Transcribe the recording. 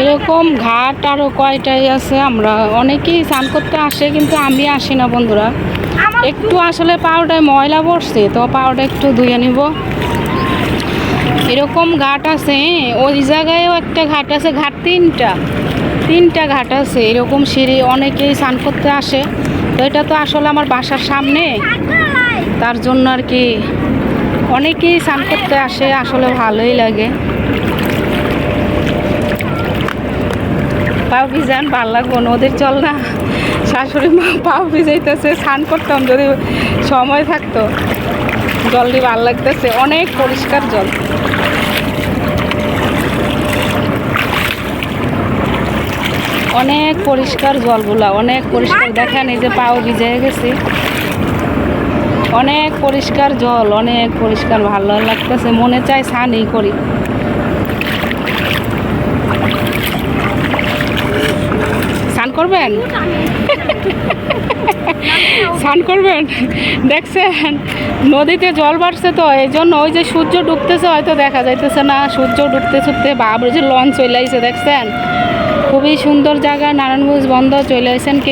এরকম ঘাট আরও কয়টাই আছে আমরা অনেকেই স্নান করতে আসে কিন্তু আমি আসি না বন্ধুরা। একটু আসলে পাউডায় ময়লা পড়ছে তো পাউডার একটু ধুয়ে নিব। এরকম ঘাট আছে ওই জায়গায়ও একটা ঘাট আছে ঘাট তিনটা তিনটা ঘাট আছে এরকম সিঁড়ি অনেকেই স্নান করতে আসে। তো এটা তো আসলে আমার বাসার সামনে তার জন্য আর কি অনেকেই স্নান করতে আসে, আসলে ভালোই লাগে। পাও ভিজান, ভালো লাগবো নদীর চল না। শাশুড়ি মা পাও ভিজাইতেছে, স্নান করতাম যদি সময় থাকতো। জলটি ভালো লাগতেছে, অনেক পরিষ্কার জল। অনেক পরিষ্কার জলগুলা, অনেক পরিষ্কার। দেখেন এই যে পাও ভিজে গেছে। অনেক পরিষ্কার জল, অনেক পরিষ্কার, ভালো লাগতেছে, মনে চায় স্নানই করি। স্নান করবেন? স্নান করবেন? দেখছেন, নদীতে জল বাড়ছে তো এই জন্য ওই যে সূর্য ডুবতেছে, হয়তো দেখা যাইতেছে না, সূর্য ডুবতে ছুটতে বাবর যে লঞ্চ চলে আইছে, দেখছেন? খুবই সুন্দর জায়গা, নারায়ণগঞ্জ বন্ধ চলে আসেন কে